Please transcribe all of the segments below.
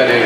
ಶಿಕ್ಷಕರೇ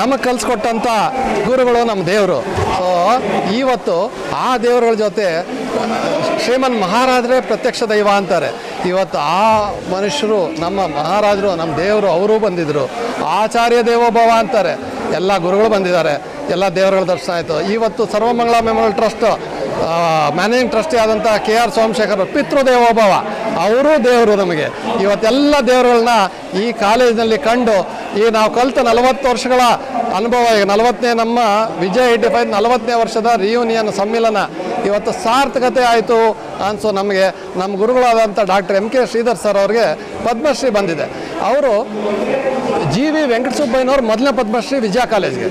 ನಮಗೆ ಕಲಿಸ್ಕೊಟ್ಟಂಥ ಗುರುಗಳು ನಮ್ಮ ದೇವರು. ಸೊ ಇವತ್ತು ಆ ದೇವರುಗಳ ಜೊತೆ, ಶ್ರೀಮನ್ ಮಹಾರಾಜರೇ ಪ್ರತ್ಯಕ್ಷ ದೈವ ಅಂತಾರೆ. ಇವತ್ತು ಆ ಮನುಷ್ಯರು, ನಮ್ಮ ಮಹಾರಾಜರು ನಮ್ಮ ದೇವರು ಅವರು ಬಂದಿದ್ದರು ಆಚಾರ್ಯ ದೇವೋಭವ ಅಂತಾರೆ. ಎಲ್ಲ ಗುರುಗಳು ಬಂದಿದ್ದಾರೆ. ಎಲ್ಲ ದೇವರುಗಳ ದರ್ಶನ ಆಯಿತು. ಇವತ್ತು Sarvamangala memorial trust managing trustee ಆದಂಥ ಕೆ ಆರ್ ಸೋಮಶೇಖರ್ ಪಿತೃದೇವೋಭವ ಅವರೂ ದೇವರು ನಮಗೆ. ಇವತ್ತೆಲ್ಲ ದೇವರುಗಳನ್ನ ಈ ಕಾಲೇಜಿನಲ್ಲಿ ಕಂಡು ಈ ನಾವು ಕಲಿತ ನಲವತ್ತು ವರ್ಷಗಳ ಅನುಭವ ಈಗ ನಲವತ್ತನೇ ನಮ್ಮ ವಿಜಯ್ ಏಯ್ಟಿ ಫೈವ್ ನಲವತ್ತನೇ ವರ್ಷದ ರಿಯೂನಿಯನ್ ಸಮ್ಮಿಲನ. ಇವತ್ತು ಸಾರ್ಥಕತೆ ಆಯಿತು ಅನಿಸೋ ನಮಗೆ. ನಮ್ಮ ಗುರುಗಳಾದಂಥ doctor M K Sridhar sir ಅವ್ರಿಗೆ ಪದ್ಮಶ್ರೀ ಬಂದಿದೆ. ಅವರು ಜಿ ವಿ ವೆಂಕಟಸುಬ್ಬಯ್ಯನವರು ಮೊದಲನೇ ಪದ್ಮಶ್ರೀ ವಿಜಯ ಕಾಲೇಜ್ಗೆ.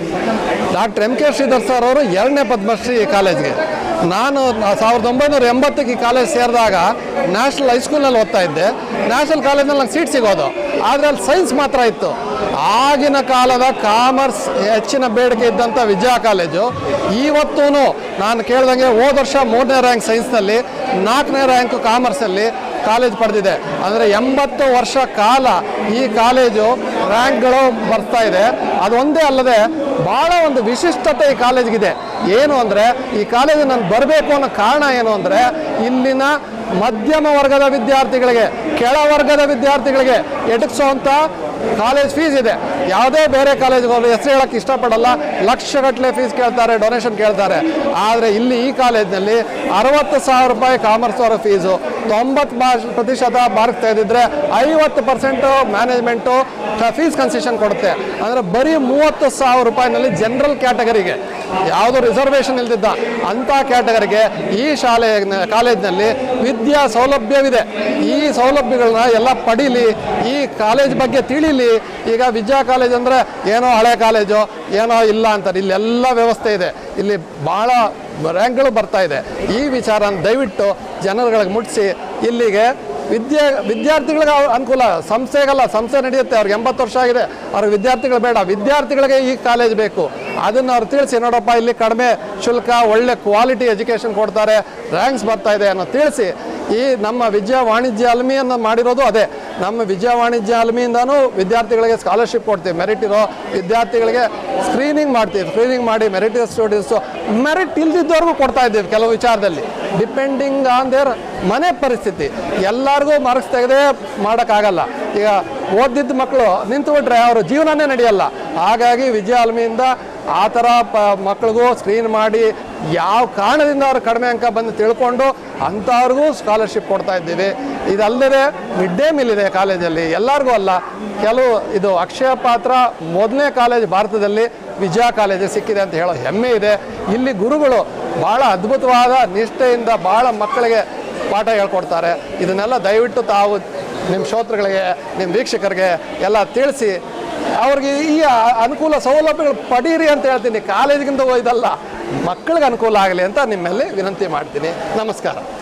Doctor M K Sridhar sir ಅವರು ಎರಡನೇ ಪದ್ಮಶ್ರೀ ಕಾಲೇಜ್ಗೆ. ನಾನು ಸಾವಿರದ ಒಂಬೈನೂರ ಎಂಬತ್ತಕ್ಕೆ ಈ ಕಾಲೇಜ್ ಸೇರಿದಾಗ ನ್ಯಾಷನಲ್ ಹೈಸ್ಕೂಲ್ನಲ್ಲಿ ಓದ್ತಾ ಇದ್ದೆ. ನ್ಯಾಷನಲ್ ಕಾಲೇಜ್ನಲ್ಲಿ ನಂಗೆ ಸೀಟ್ ಸಿಗೋದು. ಆದರೆ ಅಲ್ಲಿ ಸೈನ್ಸ್ ಮಾತ್ರ ಇತ್ತು. ಆಗಿನ ಕಾಲದ ಕಾಮರ್ಸ್ ಹೆಚ್ಚಿನ ಬೇಡಿಕೆ ಇದ್ದಂಥ ವಿಜಯ ಕಾಲೇಜು ಇವತ್ತೂ ನಾನು ಕೇಳ್ದಂಗೆ ಹೋದ ವರ್ಷ ಮೂರನೇ ರ್ಯಾಂಕ್ ಸೈನ್ಸ್ನಲ್ಲಿ, ನಾಲ್ಕನೇ ರ್ಯಾಂಕ್ ಕಾಮರ್ಸಲ್ಲಿ ಕಾಲೇಜ್ ಪಡೆದಿದೆ. ಅಂದರೆ ಎಂಬತ್ತು ವರ್ಷ ಕಾಲ ಈ ಕಾಲೇಜು ರ್ಯಾಂಕ್ಗಳು ಬರ್ತಾ ಇದೆ. ಅದೊಂದೇ ಅಲ್ಲದೆ ಭಾಳ ಒಂದು ವಿಶಿಷ್ಟತೆ ಈ ಕಾಲೇಜ್ಗಿದೆ. ಏನು ಅಂದರೆ ಈ ಕಾಲೇಜು ನಾನು ಬರಬೇಕು ಅನ್ನೋ ಕಾರಣ ಏನು ಅಂದರೆ ಇಲ್ಲಿನ ಮಧ್ಯಮ ವರ್ಗದ ವಿದ್ಯಾರ್ಥಿಗಳಿಗೆ ಕೆಳ ವರ್ಗದ ವಿದ್ಯಾರ್ಥಿಗಳಿಗೆ ಎಟಕ್ಸೋಂಥ ಕಾಲೇಜ್ ಫೀಸ್ ಇದೆ. ಯಾವುದೇ ಬೇರೆ ಕಾಲೇಜ್ಗೆ ಹೋದ್ರೆ ಹೆಸರು ಹೇಳಕ್ಕೆ ಇಷ್ಟಪಡಲ್ಲ. ಲಕ್ಷಗಟ್ಟಲೆ ಫೀಸ್ ಕೇಳ್ತಾರೆ ಡೊನೇಷನ್ ಕೇಳ್ತಾರೆ. ಆದರೆ ಇಲ್ಲಿ ಈ ಕಾಲೇಜ್ನಲ್ಲಿ ಅರವತ್ತು ಸಾವಿರ ರೂಪಾಯಿ ಕಾಮರ್ಸ್ ಅವರ ಫೀಸು ತೊಂಬತ್ತು ಪ್ರತಿಶತ ಮಾರ್ಕ್ ತೆಗೆದಿದ್ರೆ ಐವತ್ತು ಪರ್ಸೆಂಟು ಮ್ಯಾನೇಜ್ಮೆಂಟು ಫೀಸ್ ಕನ್ಸೆಷನ್ ಕೊಡುತ್ತೆ. ಅಂದರೆ ಬರೀ ಮೂವತ್ತು ಸಾವಿರ ರೂಪಾಯಿನಲ್ಲಿ ಜನರಲ್ ಕ್ಯಾಟಗರಿಗೆ ಯಾವುದೋ ರಿಸರ್ವೇಷನ್ ಇಲ್ದಿದ್ದ ಅಂಥ ಕ್ಯಾಟಗರಿಗೆ ಈ ಶಾಲೆ, ಕಾಲೇಜ್ನಲ್ಲಿ ವಿದ್ಯಾ ಸೌಲಭ್ಯವಿದೆ. ಈ ಸೌಲಭ್ಯಗಳನ್ನ ಎಲ್ಲ ಪಡೀಲಿ. ಈ ಕಾಲೇಜ್ ಬಗ್ಗೆ ತಿಳಿಲಿ ಈಗ ವಿದ್ಯಾ ಕಾಲೇಜ್ ಅಂದರೆ ಏನೋ ಹಳೆ ಕಾಲೇಜು, ಏನೋ ಇಲ್ಲ ಅಂತಾರೆ ಇಲ್ಲಿ ಎಲ್ಲ ವ್ಯವಸ್ಥೆ ಇದೆ. ಇಲ್ಲಿ ಭಾಳ ರ್ಯಾಂಕ್ಗಳು ಬರ್ತಾ ಇದೆ. ಈ ವಿಚಾರ ದಯವಿಟ್ಟು ಜನರುಗಳಿಗೆ ಮುಟ್ಟಿಸಿ ಇಲ್ಲಿಗೆ ವಿದ್ಯೆ, ವಿದ್ಯಾರ್ಥಿಗಳಿಗೆ ಅನುಕೂಲ, ಸಂಸ್ಥೆಗಲ್ಲ, ಸಂಸ್ಥೆ ನಡೆಯುತ್ತೆ, ಅವ್ರಿಗೆ ಎಂಬತ್ತು ವರ್ಷ ಆಗಿದೆ. ಅವ್ರಿಗೆ ವಿದ್ಯಾರ್ಥಿಗಳು ಬೇಡ, ವಿದ್ಯಾರ್ಥಿಗಳಿಗೆ ಈ ಕಾಲೇಜ್ ಬೇಕು. ಅದನ್ನು ಅವ್ರು ತಿಳಿಸಿ, ನೋಡಪ್ಪ, ಇಲ್ಲಿ ಕಡಿಮೆ ಶುಲ್ಕ, ಒಳ್ಳೆ ಕ್ವಾಲಿಟಿ ಎಜುಕೇಷನ್ ಕೊಡ್ತಾರೆ ರ್ಯಾಂಕ್ಸ್ ಬರ್ತಾ ಇದೆ ಅನ್ನೋ ತಿಳಿಸಿ ಈ ನಮ್ಮ ವಿಜಯ ವಾಣಿಜ್ಯ ಅಲ್ಮಿಯನ್ನು ಮಾಡಿರೋದು ಅದೇ. ನಮ್ಮ ವಿಜಯ ವಾಣಿಜ್ಯ ಅಲ್ಮಿಯಿಂದನೂ ವಿದ್ಯಾರ್ಥಿಗಳಿಗೆ ಸ್ಕಾಲರ್ಶಿಪ್ ಕೊಡ್ತೀವಿ. ಮೆರಿಟ್ ಇರೋ ವಿದ್ಯಾರ್ಥಿಗಳಿಗೆ ಸ್ಕ್ರೀನಿಂಗ್ ಮಾಡ್ತೀವಿ. ಸ್ಕ್ರೀನಿಂಗ್ ಮಾಡಿ ಮೆರಿಟ್ ಸ್ಟೂಡೆಂಟ್ಸು ಮೆರಿಟ್ ಇಲ್ದಿದ್ದವ್ರಿಗೂ ಕೊಡ್ತಾ ಇದ್ದೀವಿ ಕೆಲವು ವಿಚಾರದಲ್ಲಿ. ಡಿಪೆಂಡಿಂಗ್ ಆನ್ ದೇರ್ ಮನೆ ಪರಿಸ್ಥಿತಿ. ಎಲ್ಲರಿಗೂ ಮಾರ್ಕ್ಸ್ ತೆಗೆದೇ ಮಾಡೋಕ್ಕಾಗಲ್ಲ. ಈಗ ಓದಿದ್ದ ಮಕ್ಕಳು ನಿಂತುಬಿಟ್ರೆ ಅವರು ಜೀವನನೇ ನಡೆಯಲ್ಲ. ಹಾಗಾಗಿ ವಿಜಯ ಅಲ್ಮಿಯಿಂದ ಆ ಥರ ಪ ಮಕ್ಳಿಗೂ ಸ್ಕ್ರೀನ್ ಮಾಡಿ ಯಾವ ಕಾರಣದಿಂದ ಅವ್ರು ಕಡಿಮೆ ಅಂಕ ಬಂದು ತಿಳ್ಕೊಂಡು ಅಂಥವ್ರಿಗೂ ಸ್ಕಾಲರ್ಶಿಪ್ ಕೊಡ್ತಾ ಇದ್ದೀವಿ. ಇದಲ್ಲದೆ ಮಿಡ್ ಡೇ ಮೀಲ್ ಇದೆ ಕಾಲೇಜಲ್ಲಿ, ಎಲ್ಲರಿಗೂ ಅಲ್ಲ. ಕೆಲವು ಇದು ಅಕ್ಷಯ ಪಾತ್ರ ಮೊದಲನೇ ಕಾಲೇಜ್ ಭಾರತದಲ್ಲಿ ವಿಜಯ ಕಾಲೇಜ್ ಸಿಕ್ಕಿದೆ ಅಂತ ಹೇಳೋ ಹೆಮ್ಮೆ ಇದೆ. ಇಲ್ಲಿ ಗುರುಗಳು ಭಾಳ ಅದ್ಭುತವಾದ ನಿಷ್ಠೆಯಿಂದ ಭಾಳ ಮಕ್ಕಳಿಗೆ ಪಾಠ ಹೇಳ್ಕೊಡ್ತಾರೆ. ಇದನ್ನೆಲ್ಲ ದಯವಿಟ್ಟು ತಾವು ನಿಮ್ಮ ಶ್ರೋತೃಗಳಿಗೆ ನಿಮ್ಮ ವೀಕ್ಷಕರಿಗೆ ಎಲ್ಲ ತಿಳಿಸಿ ಅವ್ರಿಗೆ ಈ ಅನುಕೂಲ ಸೌಲಭ್ಯಗಳು ಪಡೀರಿ ಅಂತ ಹೇಳ್ತೀನಿ. ಕಾಲೇಜಿಗಿಂತ ಇದಲ್ಲ. ಮಕ್ಕಳಿಗೆ ಅನುಕೂಲ ಆಗಲಿ ಅಂತ ನಿಮ್ಮಲ್ಲಿ ವಿನಂತಿ ಮಾಡ್ತೀನಿ. ನಮಸ್ಕಾರ.